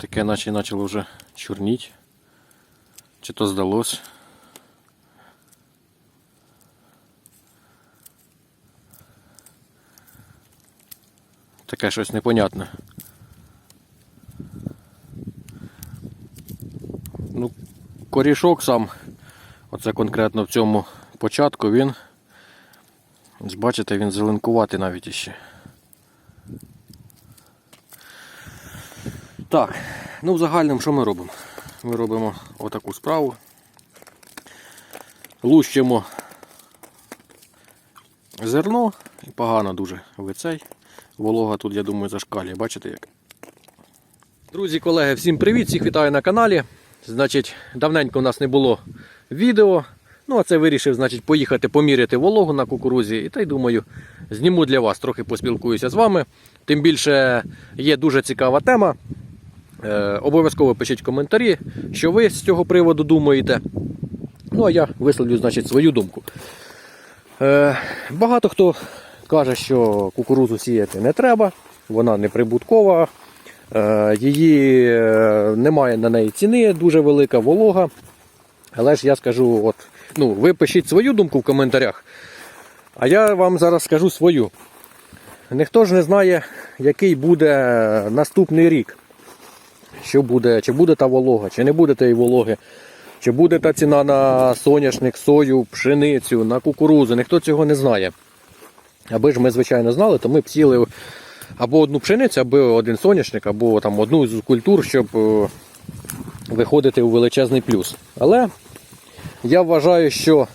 Таке наче почало вже чорніть. Чи то здалось. Таке щось непонятне. Ну, корішок сам, оце конкретно в цьому початку він, бачите, він зеленкуватий навіть іще. Так, ну в загальному що ми робимо? Ми робимо отаку справу. Лущимо зерно і погано дуже вицей. Волога тут, я думаю, зашкалює. Бачите як? Друзі, колеги, всім привіт! Всіх вітаю на каналі. Значить, давненько у нас не було відео. Ну, а це вирішив, значить, поїхати поміряти вологу на кукурузі. І та й думаю, зніму для вас, трохи поспілкуюся з вами. Тим більше є дуже цікава тема. Е, обов'язково пишіть коментарі, що ви з цього приводу думаєте. Ну, а я висловлю, значить, свою думку. Е, багато хто каже, що кукурузу сіяти не треба, вона неприбуткова, е, її немає на неї ціни, дуже велика волога. Але ж я скажу, от, ну, ви пишіть свою думку в коментарях, а я вам зараз скажу свою. Ніхто ж не знає, який буде наступний рік. Що буде, чи буде та волога, чи не буде тієї вологи, чи буде та ціна на соняшник, сою, пшеницю, на кукурузу. Ніхто цього не знає. Аби ж ми, звичайно, знали, то ми б сіли або одну пшеницю, або один соняшник, або там одну з культур, щоб е, виходити у величезний плюс. Але я вважаю, що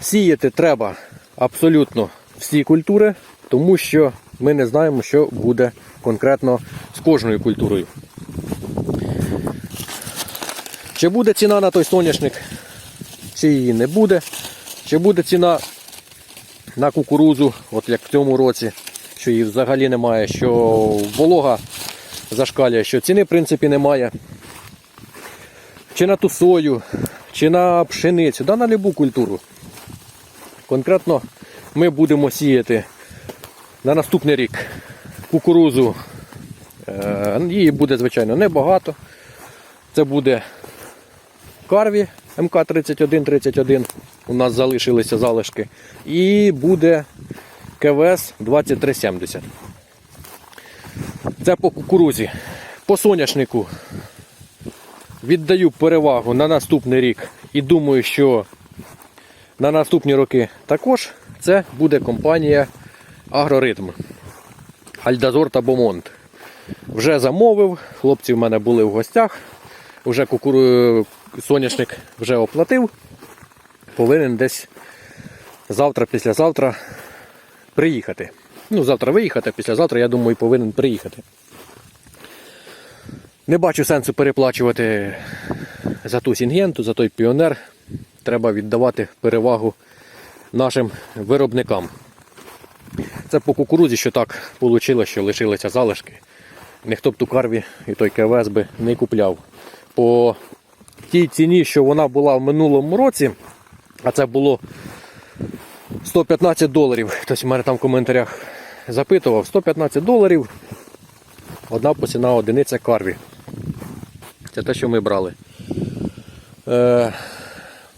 сіяти треба абсолютно всі культури, тому що ми не знаємо, що буде конкретно з кожною культурою. Чи буде ціна на той соняшник, чи її не буде, чи буде ціна на кукурузу, от як в цьому році, що її взагалі немає, що волога зашкалює, що ціни в принципі немає. Чи на ту сою, чи на пшеницю, да на любу культуру. Конкретно ми будемо сіяти на наступний рік кукурузу. Е, Її буде, звичайно, небагато. Це буде карві МК-3131. У нас залишилися залишки. І буде КВС 2370. Це по кукурузі. По соняшнику віддаю перевагу на наступний рік і думаю, що на наступні роки також це буде компанія Агроритм. Альдазор та Бомонт. Вже замовив, хлопці в мене були в гостях, вже кукуру... соняшник вже оплатив. Повинен десь завтра, післязавтра приїхати. Ну, завтра виїхати, а післязавтра, я думаю, повинен приїхати. Не бачу сенсу переплачувати за ту Сінгенту, за той піонер. Треба віддавати перевагу нашим виробникам. Це по кукурузі, що так вийшло, що лишилися залишки. Ніхто б ту карві і той КВС би не купляв. По тій ціні, що вона була в минулому році, а це було 115 доларів. Хтось в мене там в коментарях запитував, 115 доларів. Одна посіна одиниця карві. Це те, що ми брали. Е,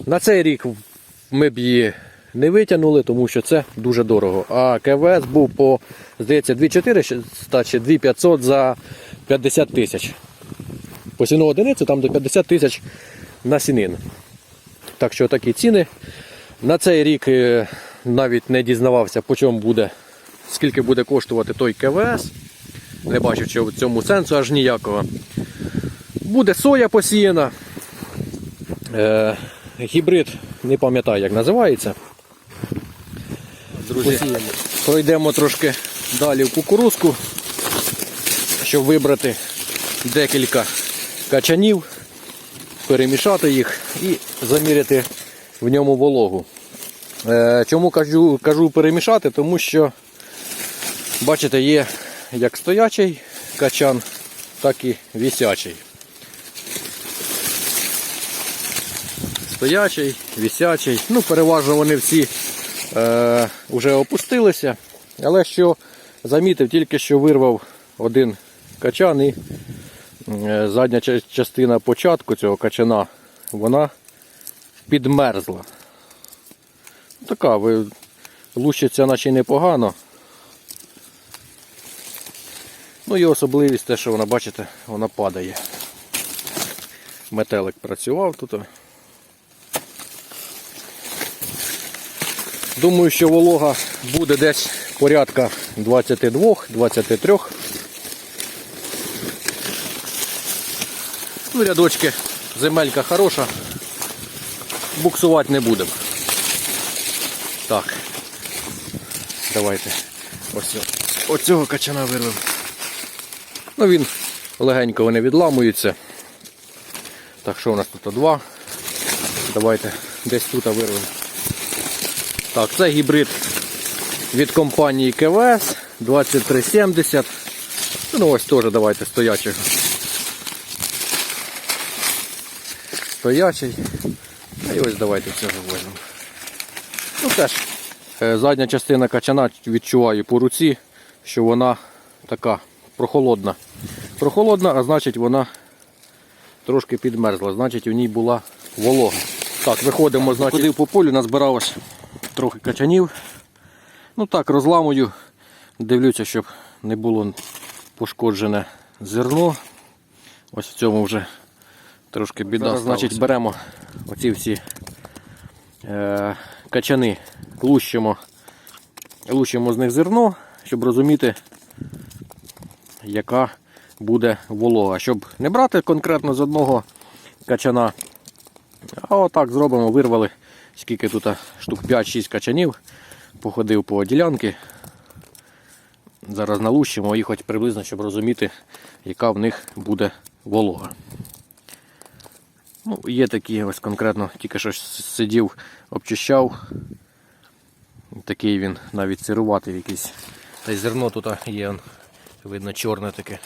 на цей рік ми б її не витягнули, тому що це дуже дорого. А КВС був по, здається, 2400 чи 2500 за 50 тисяч. Посіну одиницю там до 50 тисяч на сінин. Так що такі ціни. На цей рік е, навіть не дізнавався, по чому буде, скільки буде коштувати той КВС. Не бачив що в цьому сенсу аж ніякого. Буде соя посіяна. Е, гібрид, не пам'ятаю, як називається. Друзі, посіяно. пройдемо трошки далі в кукурузку, щоб вибрати декілька качанів, перемішати їх і заміряти в ньому вологу. Е, чому кажу, кажу перемішати? Тому що, бачите, є як стоячий качан, так і вісячий. Стоячий, вісячий. Ну, переважно вони всі е, вже опустилися. Але що замітив, тільки що вирвав один качан і задня частина початку цього качана, вона підмерзла. Така, лущиться наче непогано. Ну і особливість те, що вона, бачите, вона падає. Метелик працював тут. Думаю, що волога буде десь порядка 22-23. Ну, рядочки, земелька хороша. Буксувати не будемо. Так. Давайте ось цього- оцього качана вирвемо. Ну він легенько вони відламуються. Так, що у нас тут два? Давайте десь тут вирвемо. Так, це гібрид від компанії КВС 2370. Ну ось теж давайте стоячого. Стоячий. Ну, І ось давайте цього візьмемо. Ну теж е, задня частина качана відчуваю по руці, що вона така прохолодна. Прохолодна, а значить вона трошки підмерзла, значить у ній була волога. Так, виходимо, значить, ходив по полю, назбиралось трохи качанів. Ну так, розламую, дивлюся, щоб не було пошкоджене зерно. Ось в цьому вже трошки біда. Зараз, Значить, беремо оці всі е, качани, лущимо, лущимо з них зерно, щоб розуміти, яка буде волога. Щоб не брати конкретно з одного качана, а отак зробимо, вирвали скільки тут штук 5-6 качанів, походив по ділянки. Зараз налущимо їх хоч приблизно, щоб розуміти, яка в них буде волога. Ну, є такі ось конкретно, тільки що сидів, обчищав. Такий він навіть сируватий якийсь. Та й зерно тут є, видно, чорне таке.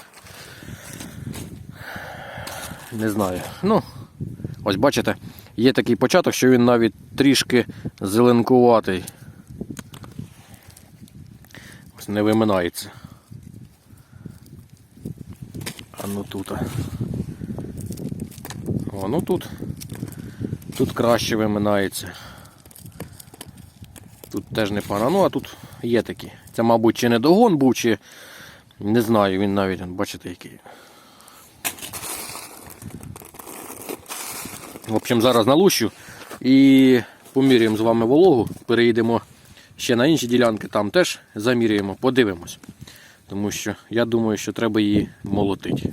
Не знаю. Ну, ось бачите, є такий початок, що він навіть трішки зеленкуватий. Ось не виминається. А ну тут. О, ну тут. Тут краще виминається. Тут теж непогано. Ну, а тут є такі. Це, мабуть, чи не догон був, чи не знаю, він навіть, бачите, який. В общем, зараз налущу і поміряємо з вами вологу. Переїдемо ще на інші ділянки, там теж заміряємо, подивимось. Тому що я думаю, що треба її молотити.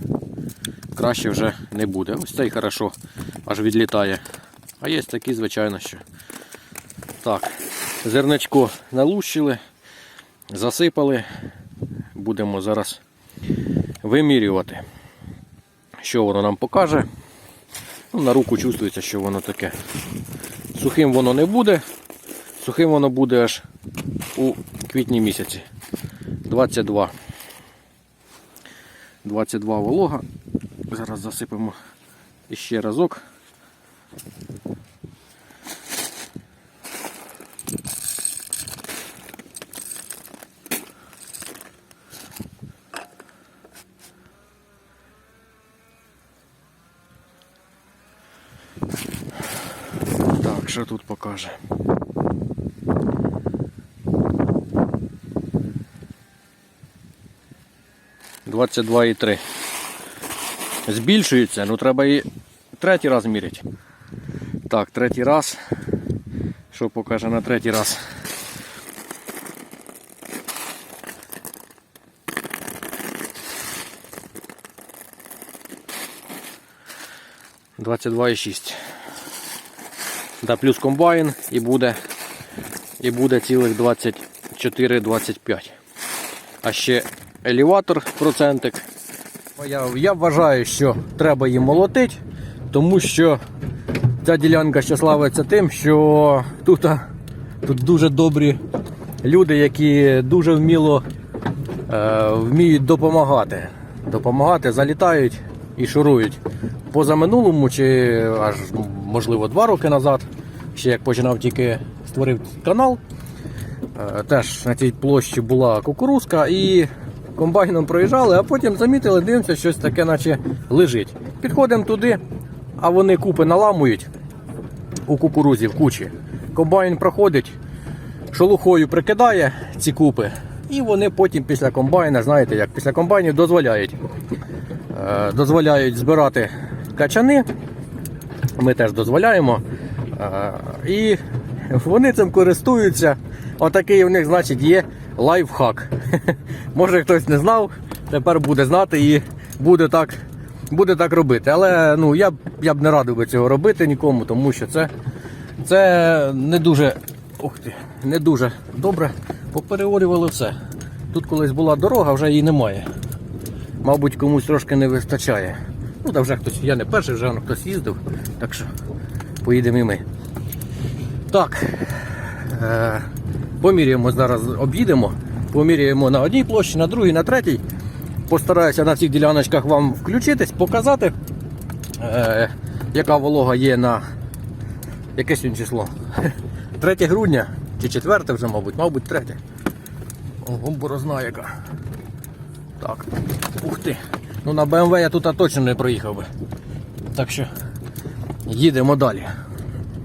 Краще вже не буде. Ось цей хорошо аж відлітає. А є такі, звичайно, що. Так, зерничко налущили, засипали. Будемо зараз вимірювати, що воно нам покаже. Ну, на руку чувствується, що воно таке. Сухим воно не буде. Сухим воно буде аж у квітні місяці. 22. 22 волога. Зараз засипемо іще разок. Так, що тут покаже? Двадцять два і три. Збільшується, ну треба і третій раз міряти. Так, третій раз. Що покаже на третій раз? Двадцять два і шість. Да, плюс комбайн і буде, і буде цілих 24-25. А ще елеватор процентик. Я, я вважаю, що треба її молотити, тому що ця ділянка ще славиться тим, що тут, тут дуже добрі люди, які дуже вміло е, вміють допомагати. Допомагати, залітають і шурують. Позаминулому, чи аж можливо два роки назад, ще як починав тільки створив канал, е, теж на цій площі була кукурузка і комбайном проїжджали, а потім замітили, дивимося, щось таке, наче лежить. Підходимо туди, а вони купи наламують у кукурузі в кучі. Комбайн проходить, шелухою прикидає ці купи, і вони потім після комбайна, знаєте, як після комбайнів дозволяють, е, дозволяють збирати качани. Ми теж дозволяємо. Е, І вони цим користуються. Отакий у них, значить, є лайфхак. Може хтось не знав, тепер буде знати і буде так, буде так робити. Але ну, я, б- я б не радив би цього робити нікому, тому що це, це не дуже. Ух ти, не дуже добре. Попереорювали все. Тут колись була дорога, вже її немає. Мабуть, комусь трошки не вистачає. Ну, та вже хтось, я не перший, вже хтось їздив, так що поїдемо і ми. Так. Е, поміряємо зараз, об'їдемо. Поміряємо на одній площі, на другій, на третій. Постараюся на всіх діляночках вам включитись, показати, е, яка волога є на яке сьогодні число? 3 грудня чи 4 вже, мабуть, мабуть, 3. Ого, борозна яка. Так. Ух ти. Ну на BMW я тут точно не проїхав би. Так що їдемо далі.